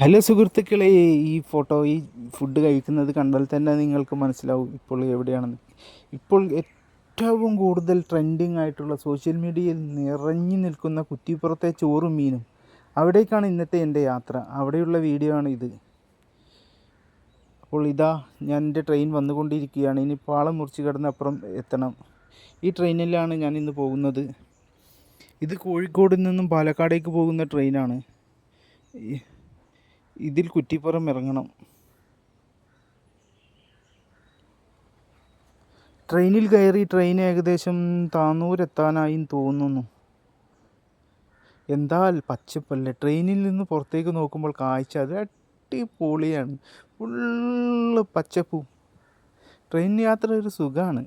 Hello സുഹൃത്തുക്കളെ ഈ photo ഈ ഫുഡ് കഴിക്കുന്നത് കണ്ടാൽ തന്നെ നിങ്ങൾക്ക് മനസ്സിലാവും ഇപ്പോൾ എവിടെയാണെന്ന്. ഇപ്പോൾ ഏറ്റവും കൂടുതൽ ട്രെൻഡിങ് ആയിട്ടുള്ള സോഷ്യൽ മീഡിയയിൽ നിറഞ്ഞു നിൽക്കുന്ന കുറ്റിപ്പുറത്തെ ചോറും മീനും. അവിടേക്കാണ് ഇന്നത്തെ എന്റെ യാത്ര. അവിടെയുള്ള വീഡിയോ ആണ് ഇത്. അപ്പോൾ ഇതാ ഞാൻ എന്റെ ട്രെയിൻ വന്നുകൊണ്ടിരിക്കുകയാണ്. ഇനി പാളം മുറിച്ച് കിടന്നപ്പുറം എത്തണം. ഈ ട്രെയിനിലാണ് ഞാൻ ഇന്ന് പോകുന്നത്. ഇത് കോഴിക്കോട് നിന്നും പാലക്കാടേക്ക് പോകുന്ന ട്രെയിനാണ് ഇതിൽ കുറ്റിപ്പുറം ഇറങ്ങണം. ട്രെയിനിൽ കയറി ട്രെയിൻ ഏകദേശം താന്നൂരെത്താനായി തോന്നുന്നു. എന്താൽ പച്ചപ്പല്ലേ ട്രെയിനിൽ നിന്ന് പുറത്തേക്ക് നോക്കുമ്പോൾ കാഴ്ച അത് അടിപൊളിയാണ്. ഫുള്ള് പച്ചപ്പും. ട്രെയിൻ യാത്ര ഒരു സുഖമാണ്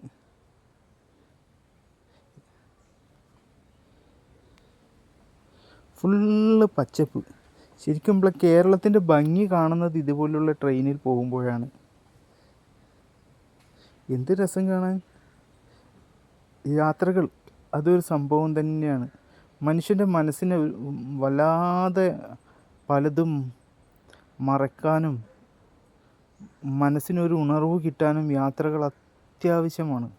ഫുള്ള് പച്ചപ്പ്. ശരിക്കും നമ്മളെ കേരളത്തിന്റെ ഭംഗി കാണുന്നത് ഇതുപോലുള്ള ട്രെയിനിൽ പോകുമ്പോഴാണ്. എന്ത് രസം കാണാൻ? യാത്രകൾ അതൊരു സംഭവം തന്നെയാണ്. മനുഷ്യന്റെ മനസ്സിനെ വല്ലാതെ പലതും മറക്കാനും മനസ്സിനൊരു ഉണർവ് കിട്ടാനും യാത്രകൾ അത്യാവശ്യമാണ്.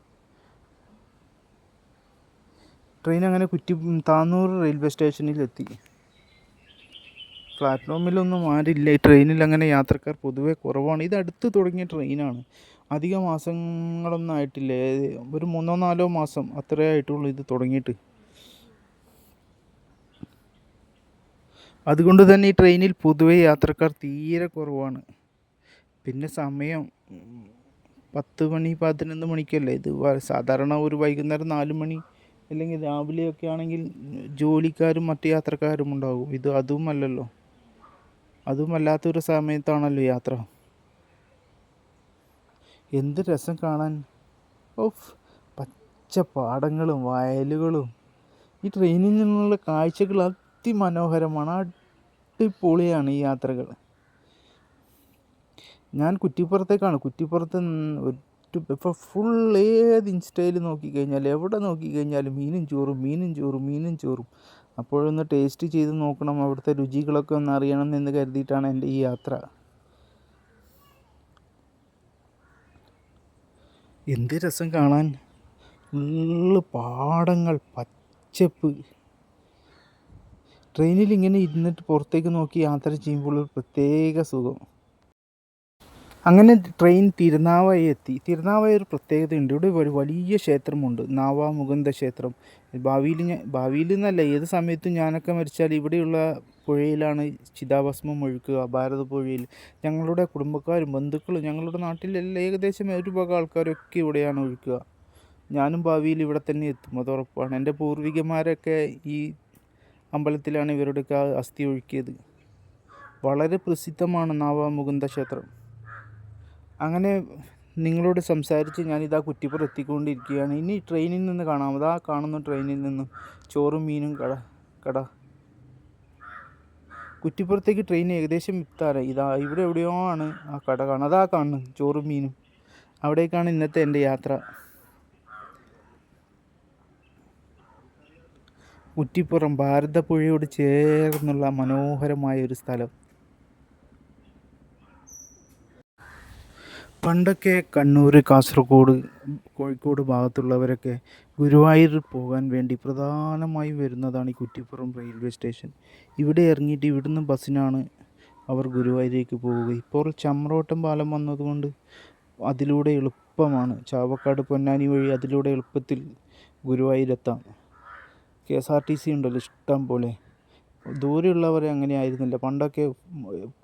ട്രെയിൻ അങ്ങനെ കുറ്റി താന്നൂർ റെയിൽവേ സ്റ്റേഷനിൽ എത്തി പ്ലാറ്റ്ഫോമിലൊന്നും ആരില്ല. ഈ ട്രെയിനിൽ അങ്ങനെ യാത്രക്കാർ പൊതുവേ കുറവാണ്. ഇത് അടുത്ത് തുടങ്ങിയ ട്രെയിനാണ്. അധിക മാസങ്ങളൊന്നും ആയിട്ടില്ല. ഒരു മൂന്നോ നാലോ മാസം അത്രേ ആയിട്ടുള്ളൂ ഇത് തുടങ്ങിയിട്ട്. അതുകൊണ്ട് തന്നെ ഈ ട്രെയിനിൽ പൊതുവെ യാത്രക്കാർ തീരെ കുറവാണ്. പിന്നെ സമയം പത്ത് മണി പതിനൊന്ന് മണിക്കല്ലേ? ഇത് സാധാരണ ഒരു വൈകുന്നേരം നാല് മണി അല്ലെങ്കിൽ രാവിലെയൊക്കെ ആണെങ്കിൽ ജോലിക്കാരും മറ്റു യാത്രക്കാരും ഉണ്ടാകും ഇത് അതും അല്ലല്ലോ അതും സമയത്താണല്ലോ യാത്ര. എന്ത് രസം കാണാൻ. ഓഫ് പച്ച പാടങ്ങളും വയലുകളും. ഈ ട്രെയിനിൽ നിന്നുള്ള കാഴ്ചകൾ അതിമനോഹരമാണ്. അടിപൊളിയാണ് ഈ യാത്രകൾ. ഞാൻ കുറ്റിപ്പുറത്തേക്കാണ്. കുറ്റിപ്പുറത്ത് ഇപ്പോൾ ഫുൾ ഏത് ഇൻസ്റ്റയിൽ നോക്കിക്കഴിഞ്ഞാൽ എവിടെ നോക്കിക്കഴിഞ്ഞാലും മീനും ചോറും മീനും ചോറും മീനും ചോറും. അപ്പോഴൊന്ന് ടേസ്റ്റ് ചെയ്ത് നോക്കണം. അവിടുത്തെ രുചികളൊക്കെ ഒന്ന് അറിയണം എന്ന് കരുതിയിട്ടാണ് എന്റെ ഈ യാത്ര. എന്ത് രസം കാണാൻ? ഫുള്ള് പാടങ്ങൾ പച്ചപ്പ്. ട്രെയിനിൽ ഇങ്ങനെ ഇരുന്നിട്ട് പുറത്തേക്ക് നോക്കി യാത്ര ചെയ്യുമ്പോൾ ഒരു പ്രത്യേക സുഖം. അങ്ങനെ ട്രെയിൻ തിരുനാവായി എത്തി. തിരുനാവായ ഒരു പ്രത്യേകതയുണ്ട്. ഇവിടെ ഒരു വലിയ ക്ഷേത്രമുണ്ട്. നാവാ മുകുന്ദ ക്ഷേത്രം. ഭാവിയിൽ ഞാൻ ഭാവിയിൽ നിന്നല്ല ഏത് സമയത്തും ഞാനൊക്കെ മരിച്ചാൽ ഇവിടെയുള്ള പുഴയിലാണ് ചിതാഭസ്മം ഒഴുക്കുക. ഭാരതപ്പുഴയിൽ ഞങ്ങളുടെ കുടുംബക്കാരും ബന്ധുക്കളും ഞങ്ങളുടെ നാട്ടിലെല്ലാം ഏകദേശം ഒരുപാട് ആൾക്കാരൊക്കെ ഇവിടെയാണ് ഒഴുക്കുക. ഞാനും ഭാവിയിൽ ഇവിടെ തന്നെ എത്തും. അത് ഉറപ്പാണ് എന്റെ പൂർവികന്മാരൊക്കെ ഈ അമ്പലത്തിലാണ് ഇവരുടെയൊക്കെ അസ്ഥി ഒഴുക്കിയത്. വളരെ പ്രസിദ്ധമാണ് നാവാമുകുന്ദ ക്ഷേത്രം. അങ്ങനെ നിങ്ങളോട് സംസാരിച്ച് ഞാനിതാ കുറ്റിപ്പുറം എത്തിക്കൊണ്ടിരിക്കുകയാണ്. ഇനി ട്രെയിനിൽ നിന്ന് കാണാം. അതാ കാണുന്നു ട്രെയിനിൽ നിന്ന് ചോറും മീനും കട കട. കുറ്റിപ്പുറത്തേക്ക് ട്രെയിൻ ഏകദേശം എത്താറായി ഇതാ ഇവിടെ എവിടെയോ ആണ് ആ കട കാണുന്നത്. അതാ കാണുന്നു ചോറും മീനും. അവിടേക്കാണ് ഇന്നത്തെ എന്റെ യാത്ര. കുറ്റിപ്പുറം ഭാരതപ്പുഴയോട് ചേർന്നുള്ള മനോഹരമായ ഒരു സ്ഥലം. പണ്ടൊക്കെ കണ്ണൂർ കാസർഗോഡ് കോഴിക്കോട് ഭാഗത്തുള്ളവരൊക്കെ ഗുരുവായൂർ പോകാൻ വേണ്ടി പ്രധാനമായും വരുന്നതാണ് ഈ കുറ്റിപ്പുറം റെയിൽവേ സ്റ്റേഷൻ. ഇവിടെ ഇറങ്ങിയിട്ട് ഇവിടുന്ന് ബസ്സിനാണ് അവർ ഗുരുവായൂരേക്ക് പോവുക. ഇപ്പോൾ ചമ്രോട്ടം പാലം വന്നതുകൊണ്ട് അതിലൂടെ എളുപ്പമാണ്. ചാവക്കാട് പൊന്നാനി വഴി അതിലൂടെ എളുപ്പത്തിൽ ഗുരുവായൂരെത്താം. K S R T C ഉണ്ടല്ലോ ഇഷ്ടം പോലെ. ദൂരെയുള്ളവരെ അങ്ങനെ ആയിരുന്നില്ല. പണ്ടൊക്കെ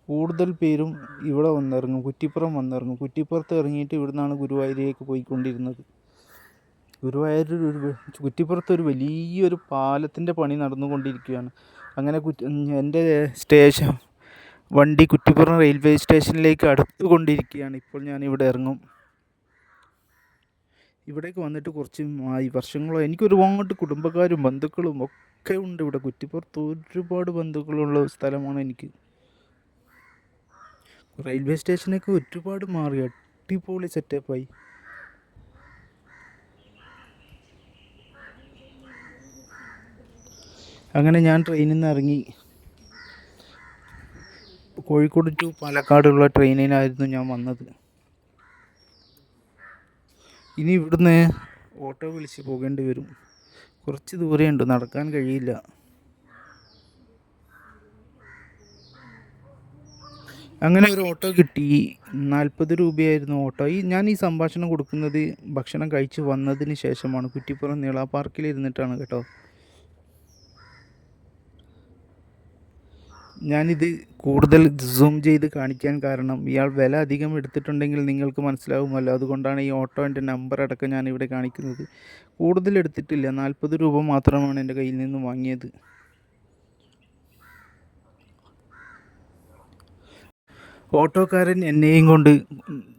കൂടുതൽ പേരും ഇവിടെ വന്നിറങ്ങും കുറ്റിപ്പുറം വന്നിറങ്ങും. കുറ്റിപ്പുറത്ത് ഇറങ്ങിയിട്ട് ഇവിടുന്നാണ് ഗുരുവായൂരേക്ക് പോയിക്കൊണ്ടിരുന്നത്. ഗുരുവായൂർ ഒരു കുറ്റിപ്പുറത്ത് ഒരു വലിയൊരു പാലത്തിന്റെ പണി നടന്നുകൊണ്ടിരിക്കുകയാണ്. അങ്ങനെ കുറ്റി എന്റെ സ്റ്റേഷൻ വണ്ടി കുറ്റിപ്പുറം റെയിൽവേ സ്റ്റേഷനിലേക്ക് അടുത്തുകൊണ്ടിരിക്കുകയാണ്. ഇപ്പോൾ ഞാൻ ഇവിടെ ഇറങ്ങും. ഇവിടേക്ക് വന്നിട്ട് കുറച്ച് ആയി വർഷങ്ങളോ എനിക്ക് ഒരുപാട് കുടുംബക്കാരും ബന്ധുക്കളും ഒക്കെ ഉണ്ട് ഇവിടെ. കുറ്റിപ്പുറത്ത് ഒരുപാട് ബന്ധുക്കളുള്ള സ്ഥലമാണ് എനിക്ക്. റെയിൽവേ സ്റ്റേഷനൊക്കെ ഒരുപാട് മാറി. അടിപൊളി സെറ്റപ്പായി. അങ്ങനെ ഞാൻ ട്രെയിനിൽ നിന്ന് ഇറങ്ങി. കോഴിക്കോട് ടു പാലക്കാടുള്ള ട്രെയിനിനായിരുന്നു ഞാൻ വന്നത്. ഇനി ഇവിടുന്ന് ഓട്ടോ വിളിച്ച് പോകേണ്ടി വരും. കുറച്ച് ദൂരമുണ്ട് നടക്കാൻ കഴിയില്ല. അങ്ങനെ ഒരു ഓട്ടോ കിട്ടി. നാൽപ്പത് രൂപയായിരുന്നു ഓട്ടോ. ഈ ഞാൻ ഈ സംഭാഷണം കൊടുക്കുന്നത് ഭക്ഷണം കഴിച്ച് വന്നതിന് ശേഷമാണ്. കുറ്റിപ്പുറം നീള പാർക്കിൽ ഇരുന്നിട്ടാണ് കേട്ടോ. ഞാനിത് കൂടുതൽ സൂം ചെയ്ത് കാണിക്കാൻ കാരണം ഇയാൾ വില അധികം എടുത്തിട്ടുണ്ടെങ്കിൽ നിങ്ങൾക്ക് മനസ്സിലാവുമല്ലോ. അതുകൊണ്ടാണ് ഈ ഓട്ടോന്റെ നമ്പർ അടക്കം ഇവിടെ കാണിക്കുന്നത്. കൂടുതൽ എടുത്തിട്ടില്ല. നാൽപ്പത് രൂപ മാത്രമാണ് എന്റെ കയ്യിൽ നിന്ന് വാങ്ങിയത്. ഓട്ടോക്കാരൻ എന്നെയും കൊണ്ട്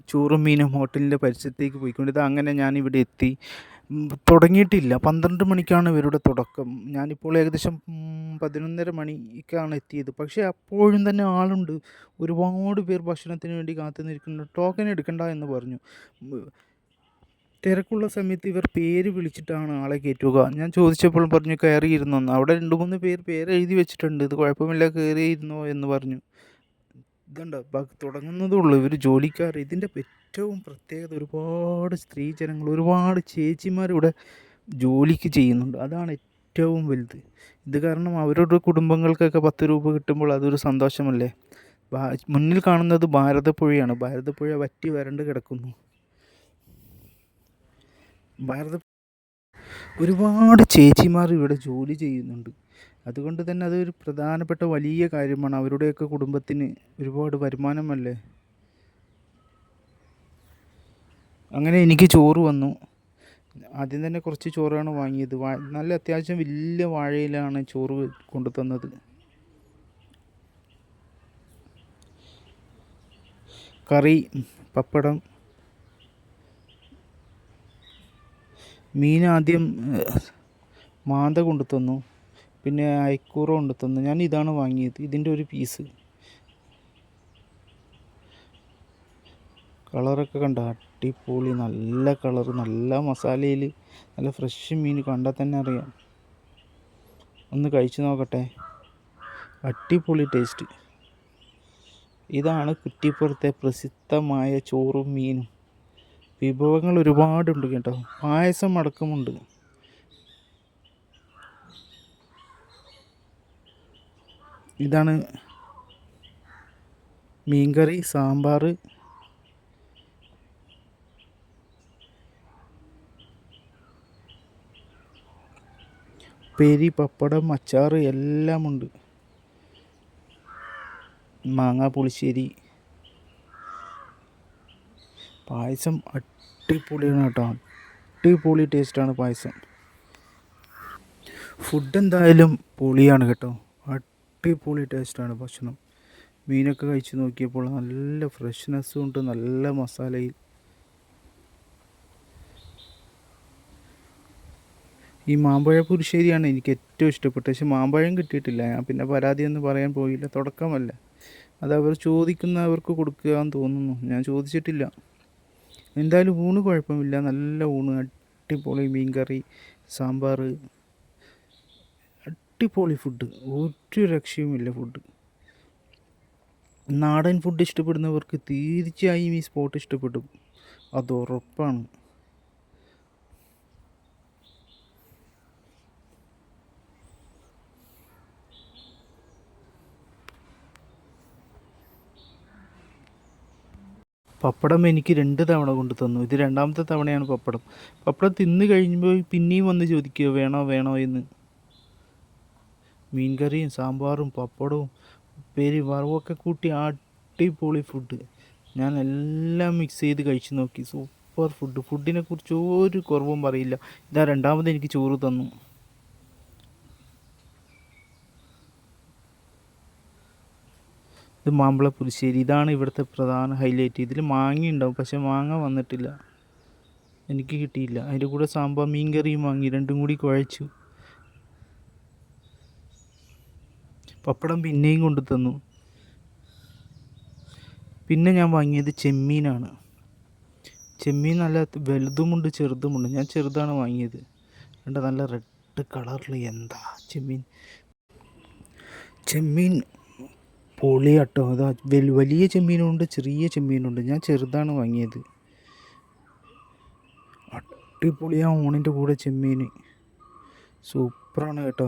ചോറും മീനും ഹോട്ടലിന്റെ പരിസരത്തേക്ക് പോയിക്കൊണ്ട് അങ്ങനെ ഞാനിവിടെ എത്തി. തുടങ്ങിയിട്ടില്ല. പന്ത്രണ്ട് മണിക്കാണ് ഇവരുടെ തുടക്കം. ഞാനിപ്പോൾ ഏകദേശം പതിനൊന്നര മണിക്കാണ് എത്തിയത്. പക്ഷേ അപ്പോഴും തന്നെ ആളുണ്ട്. ഒരുപാട് പേർ ഭക്ഷണത്തിന് വേണ്ടി കാത്തു നിൽക്കുന്നുണ്ട് ടോക്കൺ എടുക്കണ്ട എന്ന് പറഞ്ഞു. തിരക്കുള്ള സമയത്ത് ഇവർ പേര് വിളിച്ചിട്ടാണ് ആളെ കയറ്റുക. ഞാൻ ചോദിച്ചപ്പോൾ പറഞ്ഞു കയറിയിരുന്നു? അവിടെ രണ്ട് മൂന്ന് പേര് പേര് എഴുതി വെച്ചിട്ടുണ്ട്. ഇത് കുഴപ്പമില്ല കയറിയിരുന്നോ? എന്ന് പറഞ്ഞു. ഇതുണ്ട്? തുടങ്ങുന്നതേ ഉള്ളൂ. ഇവർ ജോലിക്കാർ ഇതിന്റെ ഏറ്റവും പ്രത്യേകത ഒരുപാട് സ്ത്രീ ജനങ്ങൾ ഒരുപാട് ചേച്ചിമാർ ഇവിടെ ജോലിക്ക് ചെയ്യുന്നുണ്ട്. അതാണ് ഏറ്റവും വലുത്. ഇത് കാരണം അവരുടെ കുടുംബങ്ങൾക്കൊക്കെ പത്ത് രൂപ കിട്ടുമ്പോൾ അതൊരു സന്തോഷമല്ലേ? മുന്നിൽ കാണുന്നത് ഭാരതപ്പുഴയാണ്. ഭാരതപ്പുഴ വറ്റി വരണ്ട് കിടക്കുന്നു. ഭാരത ഒരുപാട് ചേച്ചിമാർ ഇവിടെ ജോലി ചെയ്യുന്നുണ്ട്. അതുകൊണ്ട് തന്നെ അതൊരു പ്രധാനപ്പെട്ട വലിയ കാര്യമാണ്. അവരുടെയൊക്കെ കുടുംബത്തിന് ഒരുപാട് വരുമാനമല്ലേ? അങ്ങനെ എനിക്ക് ചോറ് വന്നു. ആദ്യം തന്നെ കുറച്ച് ചോറാണ് വാങ്ങിയത്. നല്ല അത്യാവശ്യം വലിയ വാഴയിലാണ് ചോറ് കൊണ്ടു തന്നത് കറി പപ്പടം മീൻ ആദ്യം മാന്ത കൊണ്ടു തന്നു പിന്നെ അയക്കൂറ കൊണ്ടു തന്നു ഞാൻ ഇതാണ് വാങ്ങിയത്. ഇതിന്റെ ഒരു പീസ്. കളറൊക്കെ കണ്ട? അടിപൊളി. നല്ല കളർ നല്ല മസാലയിൽ നല്ല ഫ്രഷ് മീൻ കണ്ടാൽ തന്നെ അറിയാം. ഒന്ന് കഴിച്ചു നോക്കട്ടെ. അടിപൊളി ടേസ്റ്റ് ഇതാണ് കുറ്റിപ്പുറത്തെ പ്രസിദ്ധമായ ചോറും മീനും. വിഭവങ്ങൾ ഒരുപാടുണ്ട് കേട്ടോ. പായസം അടക്കമുണ്ട്. ഇതാണ് മീൻകറി സാമ്പാർ പെരി പപ്പടം അച്ചാർ എല്ലാം ഉണ്ട് മാങ്ങ പുളിശ്ശേരി. പായസം അടിപൊളിയാണ് കേട്ടോ. അടിപൊളി ടേസ്റ്റാണ് പായസം. ഫുഡ് എന്തായാലും പൊളിയാണ് കേട്ടോ. അടിപൊളി ടേസ്റ്റാണ് ഭക്ഷണം. മീനൊക്കെ കഴിച്ച് നോക്കിയപ്പോൾ നല്ല ഫ്രഷ്നെസ്സും ഉണ്ട് നല്ല മസാലയിൽ ഈ മാമ്പഴ പുരുഷേരിയാണ് എനിക്ക് ഏറ്റവും ഇഷ്ടപ്പെട്ടത്. പക്ഷേ മാമ്പഴം കിട്ടിയിട്ടില്ല. ഞാൻ പിന്നെ പരാതിയൊന്നും പറയാൻ പോയില്ല. തുടക്കമല്ല. അത് അവർ ചോദിക്കുന്നവർക്ക് കൊടുക്കുക എന്ന് തോന്നുന്നു. ഞാൻ ചോദിച്ചിട്ടില്ല. എന്തായാലും ഊണ് കുഴപ്പമില്ല. നല്ല ഊണ്. അടിപൊളി മീൻ കറി സാമ്പാർ. അടിപൊളി ഫുഡ് ഒരു രക്ഷയുമില്ല ഫുഡ് നാടൻ ഫുഡ് ഇഷ്ടപ്പെടുന്നവർക്ക് തീർച്ചയായും ഈ സ്പോട്ട് ഇഷ്ടപ്പെടും. അത് ഉറപ്പാണ്. പപ്പടം എനിക്ക് രണ്ട് തവണ കൊണ്ട് തന്നു. ഇത് രണ്ടാമത്തെ തവണയാണ് പപ്പടം. പപ്പടം തിന്ന് കഴിയുമ്പോൾ പിന്നെയും വന്ന് ചോദിക്കുക വേണോ വേണോ എന്ന്. മീൻകറിയും സാമ്പാറും പപ്പടവും ഉപ്പേരി വറവൊക്കെ കൂട്ടി അടിപൊളി ഫുഡ് ഞാൻ എല്ലാം മിക്സ് ചെയ്ത് കഴിച്ചു നോക്കി. സൂപ്പർ ഫുഡ് ഫുഡിനെ കുറിച്ച് ഒരു കുറവും പറയില്ല. ഇതാ രണ്ടാമത് എനിക്ക് ചോറ് തന്നു. ഇത് മാമ്പള പുളിശ്ശേരി ഇതാണ് ഇവിടുത്തെ പ്രധാന ഹൈലൈറ്റ് ഇതിൽ മാങ്ങ ഉണ്ടാവും പക്ഷെ മാങ്ങ വന്നിട്ടില്ല. എനിക്ക് കിട്ടിയില്ല. അതിന്റെ കൂടെ സാമ്പാർ മീൻ കറിയും വാങ്ങി. രണ്ടും കൂടി കുഴച്ചു. പപ്പടം പിന്നെയും കൊണ്ടു തന്നു. പിന്നെ ഞാൻ വാങ്ങിയത് ചെമ്മീനാണ്. ചെമ്മീൻ നല്ല വലുതുമുണ്ട് ചെറുതുമുണ്ട്. ഞാൻ ചെറുതാണ് വാങ്ങിയത്. കണ്ട നല്ല റെഡ് കളറിൽ എന്താ ചെമ്മീൻ. ചെമ്മീൻ പൊളിയാട്ടോ. അതാ വലിയ ചെമ്മീനുണ്ട് ചെറിയ ചെമ്മീനുണ്ട്. ഞാൻ ചെറുതാണ് വാങ്ങിയത്. അടിപൊളിയാ ഓണിന്റെ കൂടെ ചെമ്മീൻ സൂപ്പറാണ് കേട്ടോ.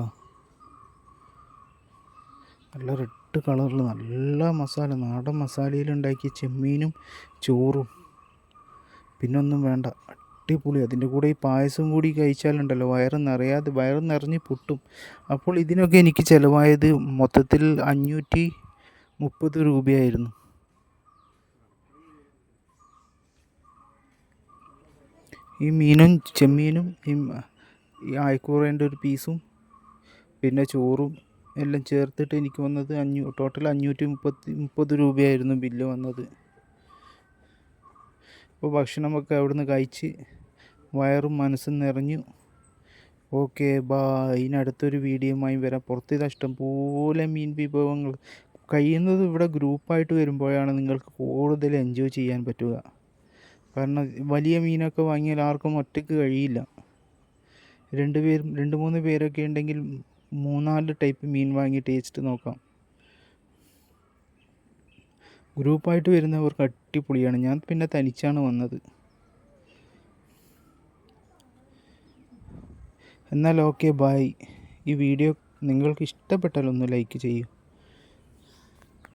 നല്ല റെഡ് കളറിൽ നല്ല മസാല നാടൻ മസാലയിൽ ഉണ്ടാക്കിയ ചെമ്മീനും ചോറും. പിന്നെ ഒന്നും വേണ്ട. അടിപൊളി. അതിന്റെ കൂടെ ഈ പായസം കൂടി കഴിച്ചാലുണ്ടല്ലോ. വയറ് നിറയാതെ വയറ് നിറഞ്ഞ് പൊട്ടും. അപ്പോൾ ഇതിനൊക്കെ എനിക്ക് ചിലവായത് മൊത്തത്തിൽ അഞ്ഞൂറ്റി മുപ്പത് രൂപയായിരുന്നു. ഈ മീനും ചെമ്മീനും ഈ ഈ ആയിക്കൂറേന്റെ ഒരു പീസും പിന്നെ ചോറും എല്ലാം ചേർത്തിട്ട് എനിക്ക് വന്നത് അഞ്ഞൂ ടോട്ടൽ അഞ്ഞൂറ്റി മുപ്പത്തി മുപ്പത് രൂപയായിരുന്നു ബില്ല് വന്നത്. അപ്പോൾ ഭക്ഷണമൊക്കെ അവിടുന്ന് കഴിച്ച് വയറും മനസ്സും നിറഞ്ഞു. ഓക്കെ ബാ ഇതിനടുത്തൊരു വീഡിയോയുമായി വരാം. പുറത്തിതാ ഇഷ്ടം പോലെ മീൻ വിഭവങ്ങൾ കഴിയുന്നത് ഇവിടെ ഗ്രൂപ്പായിട്ട് വരുമ്പോഴാണ് നിങ്ങൾക്ക് കൂടുതൽ എൻജോയ് ചെയ്യാൻ പറ്റുക. കാരണം വലിയ മീനൊക്കെ വാങ്ങിയാൽ ആർക്കും ഒറ്റയ്ക്ക് കഴിയില്ല. രണ്ട് പേരും രണ്ട് മൂന്ന് പേരൊക്കെ ഉണ്ടെങ്കിൽ മൂന്നാൽ ടൈപ്പ് മീൻ വാങ്ങി ടേസ്റ്റ് നോക്കാം. ഗ്രൂപ്പായിട്ട് വരുന്നവർക്ക് അടിപൊളിയാണ്. ഞാൻ പിന്നെ തനിച്ചാണ് വന്നത്. എന്നാൽ ഓക്കെ ബായ് ഈ വീഡിയോ നിങ്ങൾക്ക് ഇഷ്ടപ്പെട്ടാൽ ഒന്ന് ലൈക്ക് ചെയ്യൂ.